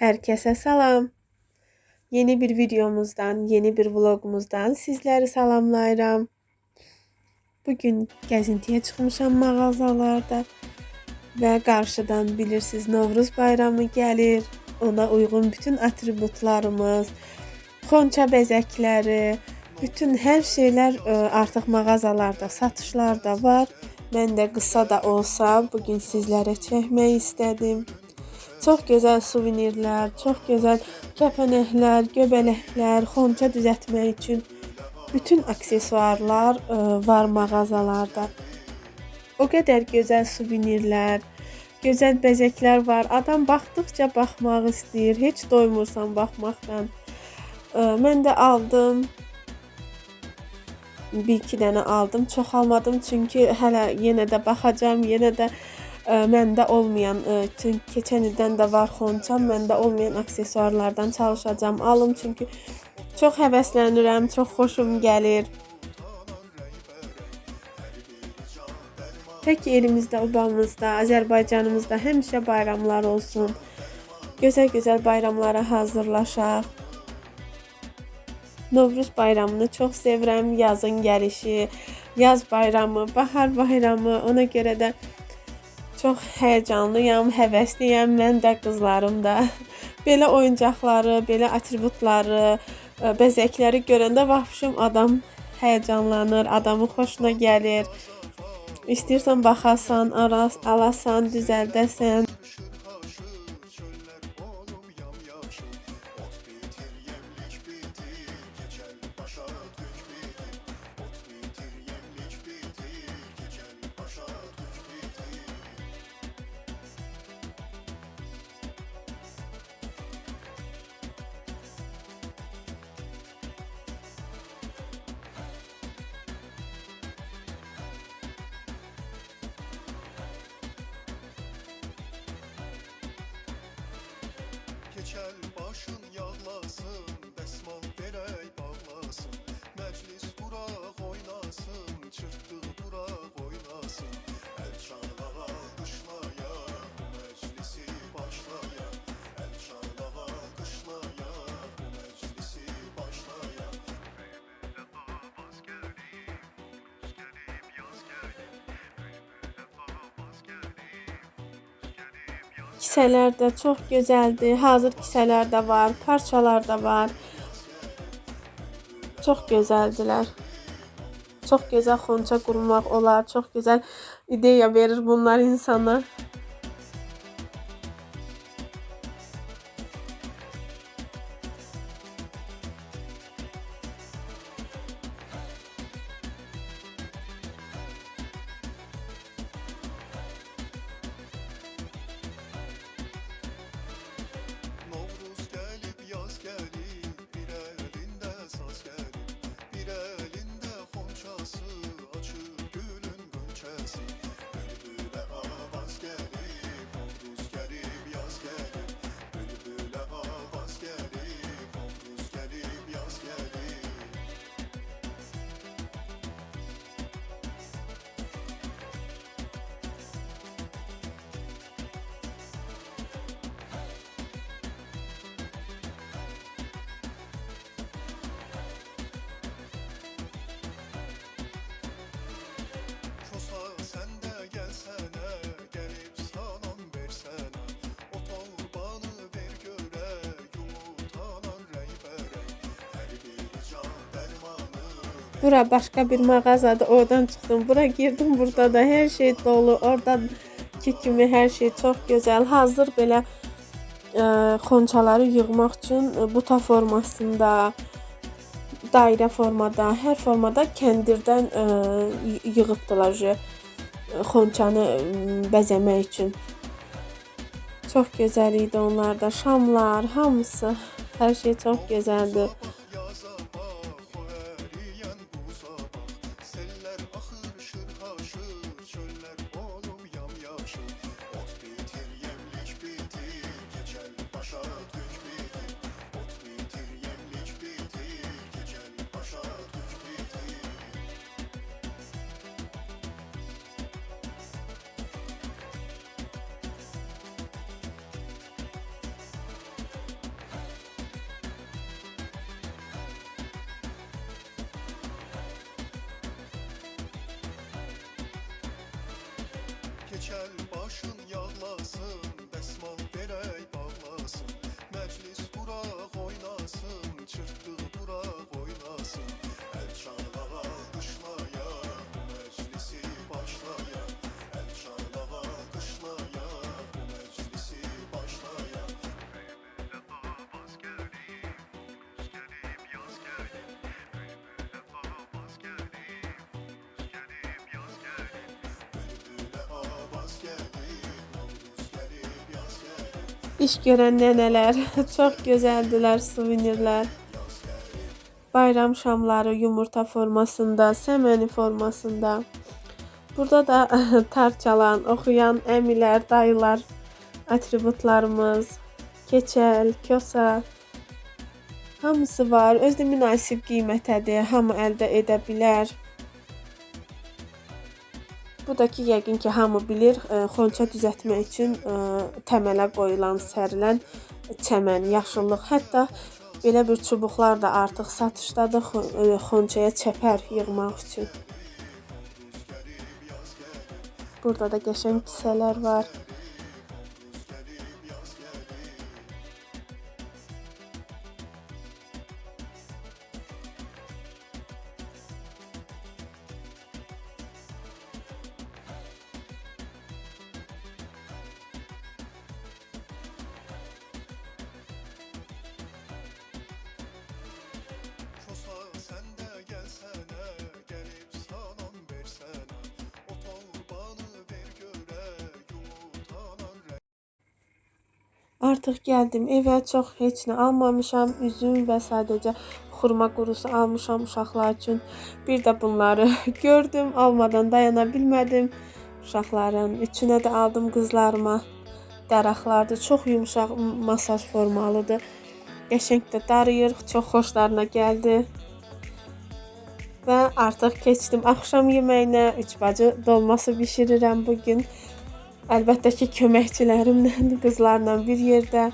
Herkese salam. Yeni bir videomuzdan, yeni bir vlogumuzdan sizləri salamlayıram. Bugün gəzintiyə çıxmışam mağazalarda və qarşıdan bilirsiniz Novruz bayramı gəlir. Ona uyğun bütün atributlarımız, xonça bəzəkləri, bütün hər şeylər ə, artıq mağazalarda, satışlarda var. Mən də qısa da olsa bugün sizlərə çəkmək istədim. Çox gözəl suvenirlər, çox gözəl kəpənəklər, göbələklər, xonça düzəltmək üçün bütün aksesuarlar ə, var mağazalarda. O qədər gözəl suvenirlər, gözəl bəzəklər var. Adam baxdıqca baxmaq istəyir. Heç doymursan baxmaqdan. Ə, mən də aldım. Bir iki dənə aldım. Çox almadım çünki hələ yenə də baxacağam, yenə də məndə olmayan, çünki keçən ildən də var xonçam, məndə olmayan aksesuarlardan çalışacağam alım çünki çox həvəslənirəm, çox xoşum gəlir. Tək elimizdə, obamızda, Azərbaycanımızda həmişə bayramlar olsun. Gözəl-gözəl bayramlara hazırlaşaq. Novruz bayramını çox sevirəm. Yazın gəlişi, yaz bayramı, bahar bayramı. Ona görə də çox həyəcanlıyam, həvəsliyəm. Mən də, qızlarım da. Belə oyuncaqları, belə atributları, ə, bəzəkləri görəndə vəhşim adam həyəcanlanır, adamın xoşuna gəlir. İstəyirsən baxasan, alasan, düzəldəsən. çöl Kisələr də çox gözəldir. Hazır kisələr də var, parçalar da var. Çox gözəldilər. Çox gözəl xonça qurmaq olar. Çox gözəl ideya verir bunlar insana. Bura başka bir mağazadır. Oradan çıxdım. Bura girdim. Burada da hər şey dolu. Oradakı kimi hər şey çox gözəl. Hazır belə ə, xonçaları yığmaq üçün ə, buta formasında, dairə formada, hər formada kəndirdən ə, y- yığıbdılar xonçanı ə, bəzəmək üçün. Çox gözəl idi onlar da. Şamlar, hamısı, hər şey çox gözəldir. cheveux başın yağlasın İş görən nənələr çox gözəldilər suvenirlər. Bayram şamları yumurta formasında, səməni formasında. Burada da tar çalan, oxuyan əmilər, dayılar, atributlarımız, keçəl, kosa hamısı var. Də münasib qiymətədir. Hamı əldə edə bilər. Bu da ki, yəqin ki, hamı bilir, e, xonça düzəltmək üçün e, təmələ qoyulan, sərilən çəmən, yaşıllıq, hətta belə bir çubuqlar da artıq satışdadır e, xonçaya çəpər yığmaq üçün. Burada da qəşəng kisələr var. Artıq gəldim evə, çox heç nə almamışam. Üzüm və sadəcə xurma qurusu almışam uşaqlar üçün. Bir də bunları gördüm, almadan dayana bilmədim. Uşaqların üçünə də aldım qızlarıma. Daraqlardır, çox yumşaq masaj formalıdır. Qəşəng də darıyır, çox xoşlarına gəldi. Və artıq keçdim axşam yeməyinə. Üç bacı dolması bişirirəm bu gün. Əlbəttə ki, köməkçilərimlə, qızlarla bir yerdə.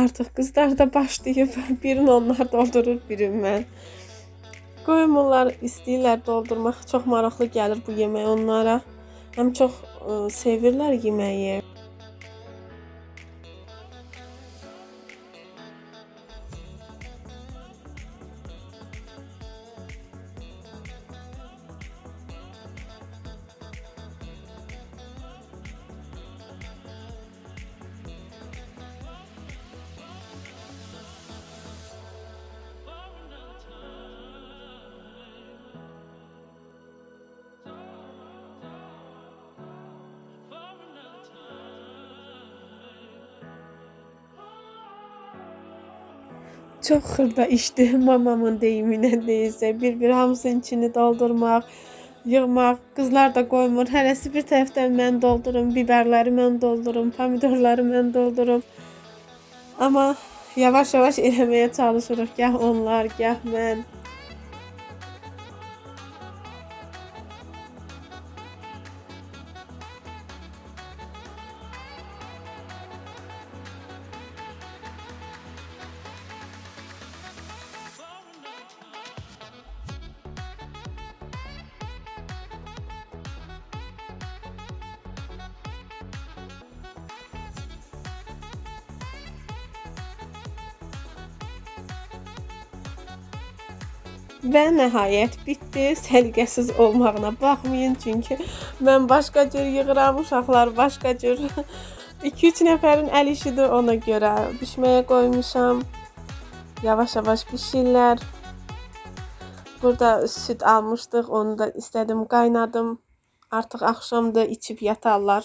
Artıq qızlar da başlayıb. Birini onlar doldurur, birini mən. Qoyum onlar istəyirlər doldurmaq. Çox maraqlı gəlir bu yemək onlara. Həm çox ə, sevirlər yeməyi. Çox xırda işdir mamamın deyiminə deyilsə. Bir-bir hamısının içini doldurmaq, yığmaq. Qızlar da qoymur. Hərəsi bir tərəfdən mən doldurum, biberləri mən doldurum, pomidorları mən doldurum. Amma yavaş-yavaş eləməyə çalışırıq. Gah onlar, gah mən. Və nəhayət bitdi. Səliqəsiz olmağına baxmayın, çünki mən başqa cür yığıram, uşaqlar başqa cür. 2-3 nəfərin əl işidir ona görə bişməyə qoymuşam. Yavaş-yavaş bişirlər. Burada süd almışdıq, onu da istədim qaynadım. Artıq axşamdır, içib yatarlar.